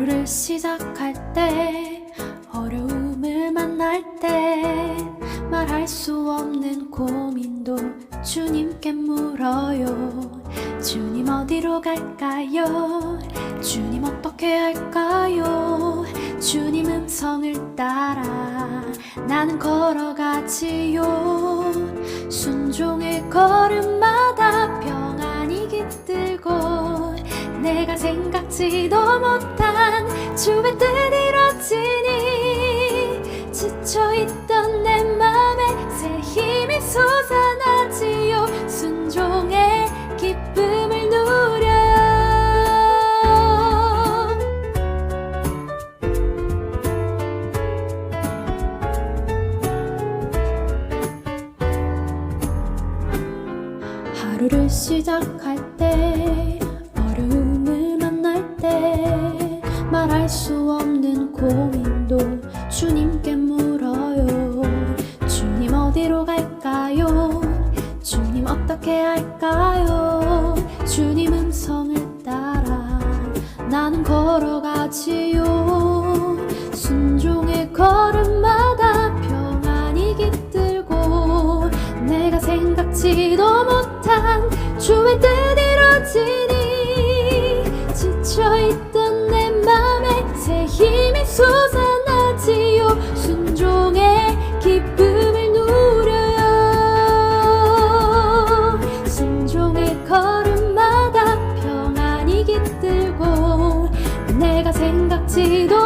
하루를 시작할 때 어려움을 만날 때 말할 수 없는 고민도 주님께 물어요. 주님 어디로 갈까요? 주님 어떻게 할까요? 주님 음성을 따라 나는 걸어가지요. 순종의 걸음마 생각지도 못한 주의 뜻 이뤄지니 지쳐있던 내 맘에 새 힘이 솟아나지요. 순종의 기쁨을 누려. 하루를 시작할 때 수 없는 고민도 주님께 물어요. 주님 어디로 갈까요? 주님 어떻게 할까요? 주님 음성을 따라 나는 걸어가지요. 순종의 걸음마다 평안이 깃들고 내가 생각지도 못한 주의 뜻 이뤄지니 생각